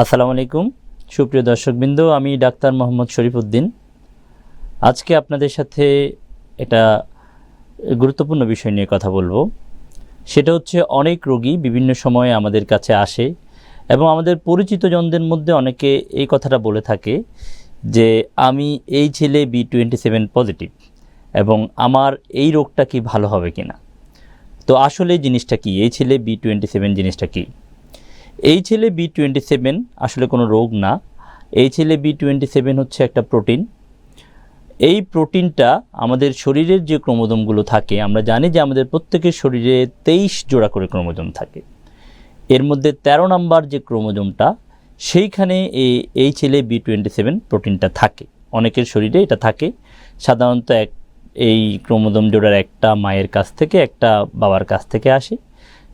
আসসালামু আলাইকুম। সুপ্রিয় দর্শকবৃন্দ, আমি ডাক্তার মোহাম্মদ শরীফুদ্দিন। আজকে আপনাদের সাথে এটা গুরুত্বপূর্ণ বিষয় নিয়ে কথা বলব। সেটা হচ্ছে অনেক রোগী বিভিন্ন সময়ে আমাদের কাছে আসে এবং আমাদের পরিচিত জনদের মধ্যে অনেকে এই কথাটা বলে থাকে যে, আমি এই ছেলে বি টোয়েন্টি সেভেন পজিটিভ এবং আমার এই রোগটা কি ভালো হবে কিনা? তো আসলে জিনিসটা কি? এই ছেলে বি টোয়েন্টি সেভেন জিনিসটা কী? এই ছেলে বি টোয়েন্টি সেভেন আসলে কোনো রোগ না। এই ছেলে বি টোয়েন্টি সেভেন হচ্ছে একটা প্রোটিন। এই প্রোটিনটা আমাদের শরীরের যে ক্রোমোজোমগুলো থাকে, আমরা জানি যে আমাদের প্রত্যেকের শরীরে তেইশ জোড়া করে ক্রোমোজোম থাকে। এর মধ্যে ১৩ নাম্বার যে ক্রোমোজোমটা, সেইখানে এই এই ছেলে বি টোয়েন্টি সেভেন প্রোটিনটা থাকে। অনেকের শরীরে এটা থাকে। সাধারণত এক, এই ক্রোমোজোম জোড়ার একটা মায়ের কাছ থেকে, একটা বাবার কাছ থেকে আসে।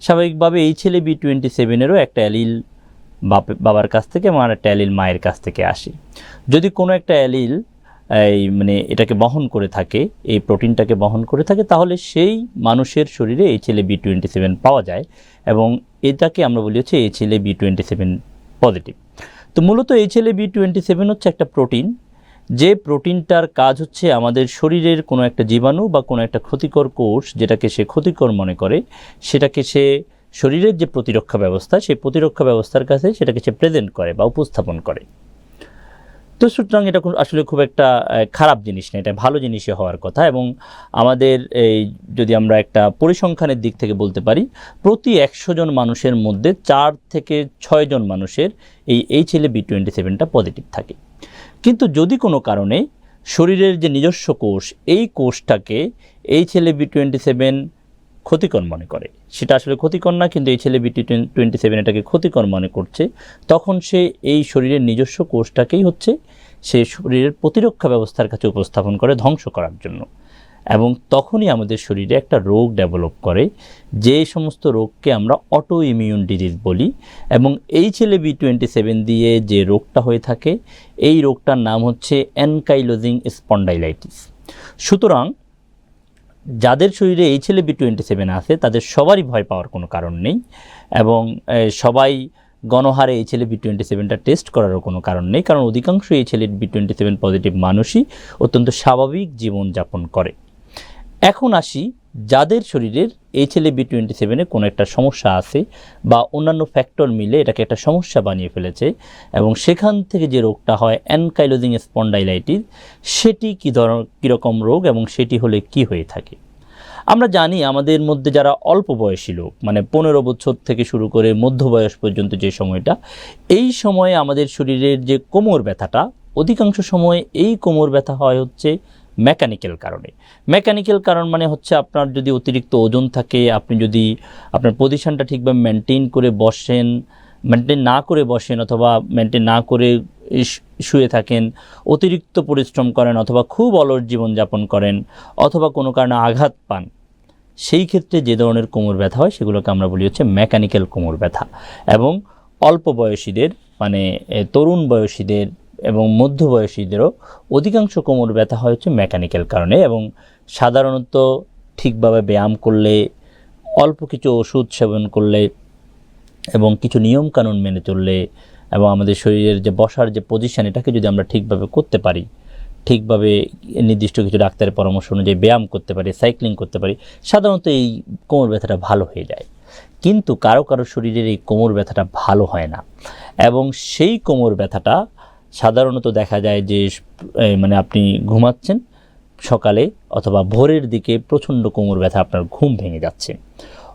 স্বাভাবিকভাবে এই ছেলে বি টোয়েন্টি সেভেনেরও একটা অ্যালিল বাবার কাছ থেকে এবং একটা অ্যালিল মায়ের কাছ থেকে আসে। যদি কোনো একটা অ্যালিল, এই মানে এটাকে বহন করে থাকে, এই প্রোটিনটাকে বহন করে থাকে, তাহলে সেই মানুষের শরীরে এই ছেলে বি টোয়েন্টি সেভেন পাওয়া যায় এবং এটাকে আমরা বলি হচ্ছে এই ছেলে বি টোয়েন্টি সেভেন পজিটিভ তো মূলত এই ছেলে বি টোয়েন্টি সেভেন হচ্ছে একটা প্রোটিন যে প্রোটিনটার কাজ হচ্ছে আমাদের শরীরের কোনো একটা জীবাণু বা কোনো একটা ক্ষতিকর কোষ যেটাকে সে ক্ষতিকর মনে করে, সেটাকে সে শরীরের যে প্রতিরক্ষা ব্যবস্থা, সেই প্রতিরক্ষা ব্যবস্থার কাছে সেটাকে সে প্রেজেন্ট করে বা উপস্থাপন করে। তো সুতরাং এটা আসলে খুব একটা খারাপ জিনিস না, এটা ভালো জিনিসই হওয়ার কথা এবং আমাদের এই যদি আমরা একটা পরিসংখ্যানের দিক থেকে বলতে পারি, প্রতি একশো জন মানুষের মধ্যে চার থেকে ছয় জন মানুষের এই এই ছেলে বি টোয়েন্টি সেভেনটা পজিটিভ থাকে। কিন্তু যদি কোনো কারণে শরীরের যে নিজস্ব কোষ, এই কোষটাকে এই ছেলে বি টোয়েন্টি সেভেন ক্ষতিকর মনে করে। সেটা আসলে ক্ষতিকর না, কিন্তু এই ছেলে বি টোয়েন্টি সেভেন এটাকে ক্ষতিকর মনে করছে, তখন সে এই শরীরের নিজস্ব কোষটাকেই হচ্ছে সে শরীরের প্রতিরক্ষা ব্যবস্থার কাছে উপস্থাপন করে ধ্বংস করার জন্য। এবং তখনই আমাদের শরীরে একটা রোগ ডেভেলপ করে, যে সমস্ত রোগকে আমরা অটো ইমিউন ডিজিজ বলি এবং এই ছেলে বি টোয়েন্টি সেভেন দিয়ে যে রোগটা হয়ে থাকে, এই রোগটার নাম হচ্ছে অ্যানকাইলোজিং স্পন্ডাইলাইটিস সুতরাং যাদের শরীরে এই ছেলে বি টোয়েন্টি সেভেন আছে, তাদের সবারই ভয় পাওয়ার কোনো কারণ নেই এবং সবাই গণহারে এই ছেলে বি টোয়েন্টি সেভেনটা টেস্ট করারও কোনো কারণ নেই, কারণ অধিকাংশ এই ছেলে বি টোয়েন্টি সেভেন পজিটিভ মানুষই অত্যন্ত স্বাভাবিক জীবনযাপন করে। এখন আসি যাদের শরীরের এই ছেলে বি টোয়েন্টি সেভেনে কোনো একটা সমস্যা আছে বা অন্যান্য ফ্যাক্টর মিলে এটাকে একটা সমস্যা বানিয়ে ফেলেছে এবং সেখান থেকে যে রোগটা হয় অ্যানকাইলোজিং স্পন্ডাইলাইটিস, সেটি কী ধরনের কীরকম রোগ এবং সেটি হলে কি হয়ে থাকে? আমরা জানি আমাদের মধ্যে যারা অল্প বয়সী লোক মানে পনেরো বছর থেকে শুরু করে মধ্য বয়স পর্যন্ত যে সময়টা, এই সময়ে আমাদের শরীরের যে কোমর ব্যথাটা, অধিকাংশ সময় এই কোমর ব্যথা হয় হচ্ছে মেকানিক্যাল কারণে। মেকানিক্যাল কারণ মানে হচ্ছে আপনার যদি অতিরিক্ত ওজন থাকে, আপনি যদি আপনার পজিশনটা ঠিকভাবে মেনটেন করে বসেন মেনটেন না করে বসেন অথবা মেনটেন না করে শুয়ে থাকেন, অতিরিক্ত পরিশ্রম করেন অথবা খুব অলস জীবনযাপন করেন অথবা কোনো কারণে আঘাত পান, সেই ক্ষেত্রে যে ধরনের কোমর ব্যথা হয় সেগুলোকে আমরা বলি হচ্ছে মেকানিক্যাল কোমর ব্যথা। এবং অল্প বয়সীদের মানে তরুণ বয়সীদের এবং মধ্যবয়সীদেরও অধিকাংশ কোমর ব্যথা হয় হচ্ছে মেকানিক্যাল কারণে এবং সাধারণত ঠিকভাবে ব্যায়াম করলে, অল্প কিছু ওষুধ সেবন করলে এবং কিছু নিয়মকানুন মেনে চললে এবং আমাদের শরীরের যে বসার যে পজিশান এটাকে যদি আমরা ঠিকভাবে করতে পারি, ঠিকভাবে নির্দিষ্ট কিছু ডাক্তারের পরামর্শ অনুযায়ী ব্যায়াম করতে পারি সাইক্লিং করতে পারি, সাধারণত এই কোমর ব্যথাটা ভালো হয়ে যায়। কিন্তু কারও কারও শরীরের এই কোমর ব্যথাটা ভালো হয় না এবং সেই কোমর ব্যথাটা সাধারণত দেখা যায় যে মানে আপনি ঘুমাচ্ছেন সকালে অথবা ভোরের দিকে প্রচণ্ড কোমর ব্যথা আপনার ঘুম ভেঙে যাচ্ছে।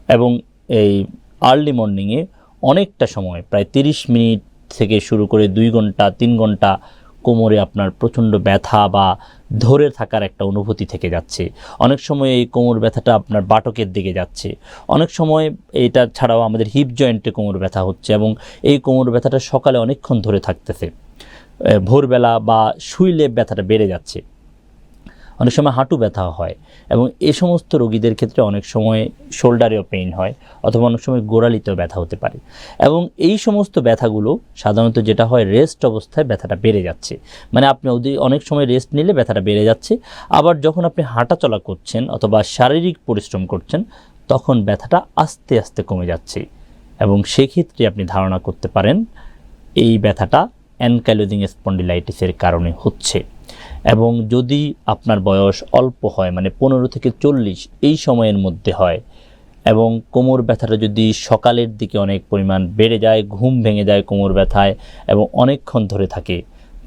এবং এই আর্লি মর্নিংয়ে অনেকটা সময়, প্রায় তিরিশ মিনিট থেকে শুরু করে দুই ঘণ্টা, তিন ঘণ্টা কোমরে আপনার প্রচণ্ড ব্যথা বা ধরে থাকার একটা অনুভূতি থেকে যাচ্ছে। অনেক সময় এই কোমর ব্যথাটা আপনার বাটকের দিকে যাচ্ছে। অনেক সময় এটা ছাড়াও আমাদের হিপ জয়েন্টে কোমর ব্যথা হচ্ছে এবং এই কোমর ব্যথাটা সকালে অনেকক্ষণ ধরে থাকতেছে। ভোরবেলা বা শুইলে ব্যথাটা বেড়ে যাচ্ছে। অনেক সময় হাঁটু ব্যথা হয় এবং এ সমস্ত রোগীদের ক্ষেত্রে অনেক সময় শোল্ডারেও পেইন হয় অথবা অনেক সময় গোড়ালিতেও ব্যথা হতে পারে এবং এই সমস্ত ব্যথাগুলো সাধারণত যেটা হয় রেস্ট অবস্থায় ব্যথাটা বেড়ে যাচ্ছে। মানে আপনি অনেক সময় রেস্ট নিলে ব্যথাটা বেড়ে যাচ্ছে, আবার যখন আপনি হাঁটাচলা করছেন অথবা শারীরিক পরিশ্রম করছেন তখন ব্যথাটা আস্তে আস্তে কমে যাচ্ছে এবং সেক্ষেত্রে আপনি ধারণা করতে পারেন এই ব্যথাটা অ্যানকাইলোজিং স্পন্ডিলাইটিসের কারণে হচ্ছে। এবং যদি আপনার বয়স অল্প হয় মানে পনেরো থেকে চল্লিশ, এই সময়ের মধ্যে হয়, এবং কোমর ব্যথাটা যদি সকালের দিকে অনেক পরিমাণ বেড়ে যায়, ঘুম ভেঙে যায় কোমর ব্যথায় এবং অনেকক্ষণ ধরে থাকে,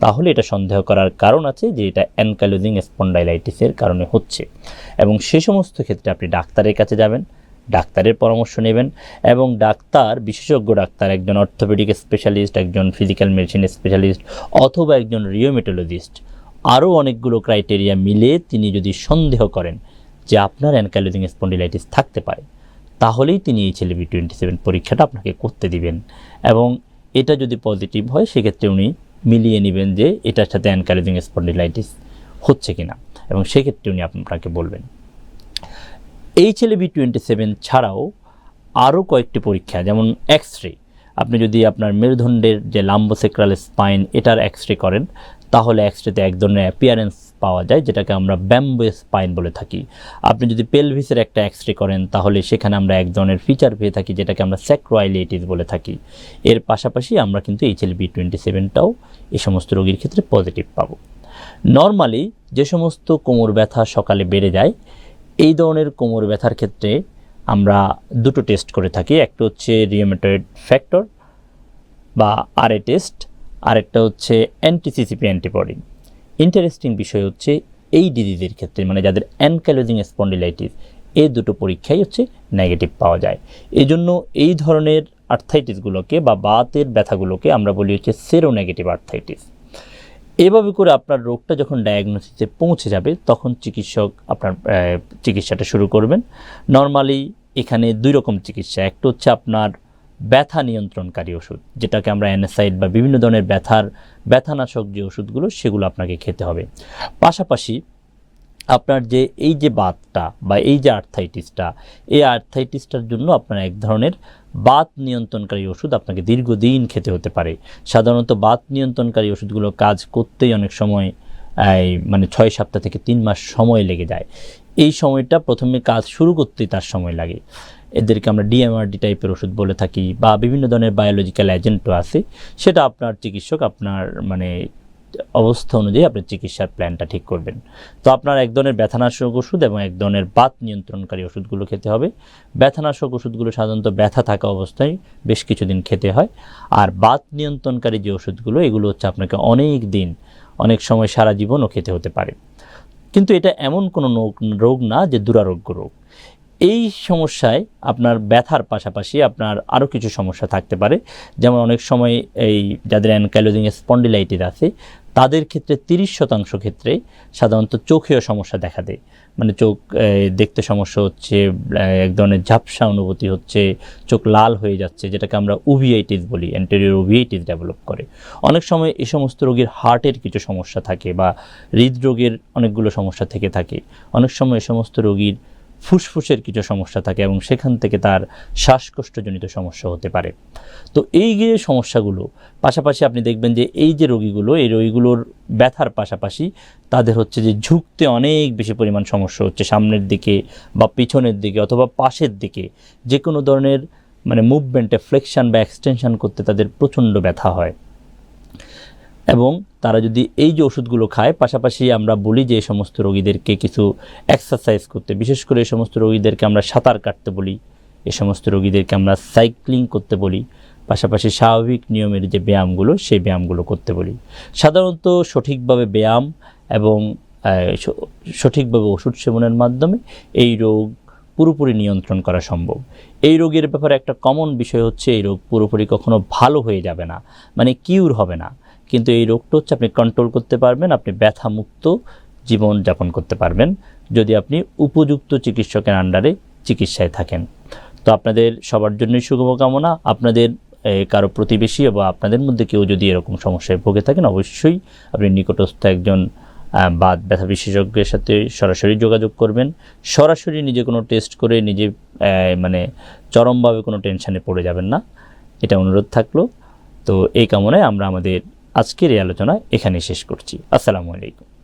তাহলে এটা সন্দেহ করার কারণ আছে যে এটা অ্যানকাইলোজিং স্পন্ডাইলাইটিসের কারণে হচ্ছে। এবং সে সমস্ত ক্ষেত্রে আপনি ডাক্তারের কাছে যাবেন ডাক্তারের পরামর্শ নেবেন এবং ডাক্তার, বিশেষজ্ঞ ডাক্তার, একজন অর্থোপেডিক স্পেশালিস্ট একজন ফিজিক্যাল মেডিসিন স্পেশালিস্ট অথবা একজন রিওমেটোলজিস্ট আরও অনেকগুলো ক্রাইটেরিয়া মিলে তিনি যদি সন্দেহ করেন যে আপনার অ্যানকাইলোজিং স্পন্ডিলাইটিস থাকতে পারে, তাহলেই তিনি এই ছেলে বি টোয়েন্টি সেভেন পরীক্ষাটা আপনাকে করতে দিবেন। এবং এটা যদি পজিটিভ হয়, সেক্ষেত্রে উনি মিলিয়ে নেবেন যে এটার সাথে অ্যানকাইলোজিং স্পন্ডিলাইটিস হচ্ছে কিনা এবং সেক্ষেত্রে উনি আপনাকে বলবেন। এই ছেলে বি টোয়েন্টি সেভেন ছাড়াও আরও কয়েকটি পরীক্ষা, যেমন এক্স রে আপনি যদি আপনার মেরুদণ্ডের যে লাম্বোসেক্রাল স্পাইন, এটার এক্স রে করেন, তাহলে এক্স রেতে এক ধরনের অ্যাপিয়ারেন্স পাওয়া যায়, যেটাকে আমরা ব্যাম্বো স্পাইন বলে থাকি। আপনি যদি পেলভিসের একটা এক্স রে করেন, তাহলে সেখানে আমরা এক ধরনের ফিচার পেয়ে থাকি, যেটাকে আমরা স্যাক্রোয়াইলেটিস বলে থাকি। এর পাশাপাশি আমরা কিন্তু H L B twenty seven এই সমস্ত রোগীর ক্ষেত্রে পজিটিভ পাবো। নর্মালি যে সমস্ত কোমর ব্যথা সকালে বেড়ে যায় এই ধরনের কোমর ব্যথার ক্ষেত্রে আমরা দুটো টেস্ট করে থাকি। একটা হচ্ছে রিওমেটয়েড ফ্যাক্টর বা আরএ টেস্ট আরেকটা হচ্ছে অ্যান্টিসিসিপি অ্যান্টিবডি ইন্টারেস্টিং বিষয় হচ্ছে এই ডিজিজের ক্ষেত্রে মানে যাদের অ্যানক্যালোজিং স্পন্ডিলাইটিস এই দুটো পরীক্ষাই হচ্ছে নেগেটিভ পাওয়া যায়। এই জন্য এই ধরনের আর্থাইটিসগুলোকে বা বাতের ব্যথাগুলোকে আমরা বলি হচ্ছে সেরো নেগেটিভ আর্থাইটিস এভাবে করে আপনার রোগটা যখন ডায়াগনোসিসে পৌঁছে যাবে, তখন চিকিৎসক আপনার চিকিৎসাটা শুরু করবেন। নর্মালি এখানে দুই রকম চিকিৎসা। একটা হচ্ছে আপনার ব্যথা নিয়ন্ত্রণকারী ওষুধ, যেটাকে আমরা অ্যানাসাইড বা বিভিন্ন ধরনের ব্যথার, ব্যথানাশক যে ওষুধগুলো, সেগুলো আপনাকে খেতে হবে। পাশাপাশি আপনার যে, এই যে বাতটা বা এই যে আর্থাইটিসটা এই আর্থাইটিসটার জন্য আপনার এক ধরনের বাত নিয়ন্ত্রণকারী ওষুধ আপনাকে দীর্ঘদিন খেতে হতে পারে। সাধারণত বাত নিয়ন্ত্রণকারী ওষুধগুলো কাজ করতেই অনেক সময় মানে ছয় সপ্তাহ থেকে তিন মাস সময় লেগে যায়। এই সময়টা প্রথমে কাজ শুরু করতেই তার সময় লাগে। এদেরকে আমরা ডিএমআরডি টাইপের ওষুধ বলে থাকি বা বিভিন্ন ধরনের বায়োলজিক্যাল এজেন্টও আছে। সেটা আপনার চিকিৎসক আপনার মানে অবস্থা অনুযায়ী আপনি চিকিৎসার প্ল্যানটা ঠিক করবেন। তো আপনার এক ধরনের ব্যথানাশক ওষুধ এবং এক ধরনের বাত নিয়ন্ত্রণকারী ওষুধগুলো খেতে হবে। ব্যথানাশক ওষুধগুলো সাধারণত ব্যথা থাকা অবস্থায় বেশ কিছুদিন খেতে হয়। আর বাত নিয়ন্ত্রণকারী যে ওষুধগুলো, এগুলো হচ্ছে আপনাকে অনেক দিন, অনেক সময় সারা জীবনও খেতে হতে পারে। কিন্তু এটা এমন কোনো রোগ- না যে দুরারোগ্য রোগ। এই সমস্যায় আপনার ব্যথার পাশাপাশি আপনার আরও কিছু সমস্যা থাকতে পারে। যেমন অনেক সময় এই যাদের অ্যানকাইলোজিং স্পন্ডিলাইটিস আছে তাদের ক্ষেত্রে তিরিশ শতাংশ ক্ষেত্রে সাধারণত চোখেও সমস্যা দেখা দেয়। মানে চোখ দেখতে সমস্যা হচ্ছে এক ধরনের ঝাপসা অনুভূতি হচ্ছে, চোখ লাল হয়ে যাচ্ছে, যেটাকে আমরা উভিআইটিস বলি অ্যান্টেরিয়র উভিআইটিস ডেভেলপ করে। অনেক সময় এই সমস্ত রোগীর হার্টের কিছু সমস্যা থাকে বা হৃদরোগের অনেকগুলো সমস্যা থেকে থাকে। অনেক সময় এই সমস্ত রোগীর ফুসফুসের কিছু সমস্যা থাকে এবং সেখান থেকে তার শ্বাসকষ্টজনিত সমস্যা হতে পারে। তো এই যে সমস্যাগুলো, পাশাপাশি আপনি দেখবেন যে এই যে রোগীগুলো, এই রোগীগুলোর ব্যথার পাশাপাশি তাদের হচ্ছে যে ঝুঁকতে অনেক বেশি পরিমাণ সমস্যা হচ্ছে সামনের দিকে বা পিছনের দিকে অথবা পাশের দিকে। যে কোনো ধরনের মানে মুভমেন্টে ফ্লেকশান বা এক্সটেনশান করতে তাদের প্রচণ্ড ব্যথা হয়। এবং তারা যদি এই যে ওষুধগুলো খায়, পাশাপাশি আমরা বলি যে এই সমস্ত রোগীদেরকে কিছু এক্সারসাইজ করতে, বিশেষ করে এই সমস্ত রোগীদেরকে আমরা সাঁতার কাটতে বলি, এই সমস্ত রোগীদেরকে আমরা সাইক্লিং করতে বলি, পাশাপাশি স্বাভাবিক নিয়মের যে ব্যায়ামগুলো, সেই ব্যায়ামগুলো করতে বলি। সাধারণত সঠিকভাবে ব্যায়াম এবং সঠিকভাবে ওষুধ সেবনের মাধ্যমে এই রোগ পুরোপুরি নিয়ন্ত্রণ করা সম্ভব। এই রোগের ব্যাপারে একটা কমন বিষয় হচ্ছে, এই রোগ পুরোপুরি কখনো ভালো হয়ে যাবে না মানে কিউর হবে না। কিন্তু এই রোগটা হচ্ছে আপনি কন্ট্রোল করতে পারবেন, আপনি ব্যথামুক্ত জীবন যাপন করতে পারবেন যদি আপনি উপযুক্ত চিকিৎসকের আন্ডারে চিকিৎসায় থাকেন। তো আপনাদের সবার জন্যই শুভকামনা। আপনাদের কারও প্রতিবেশী বা আপনাদের মধ্যে কেউ যদি এরকম সমস্যায় ভুগে থাকেন, অবশ্যই আপনি নিকটস্থ একজন বাত ব্যথা বিশেষজ্ঞের সাথে সরাসরি যোগাযোগ করবেন। সরাসরি নিজে কোনো টেস্ট করে নিজে মানে চরমভাবে কোনো টেনশানে পড়ে যাবেন না। এটা অনুরোধ থাকল। তো এই কামনায় আমরা আমাদের আজকের এই আলোচনা এখানে শেষ করছি। আসসালামু আলাইকুম।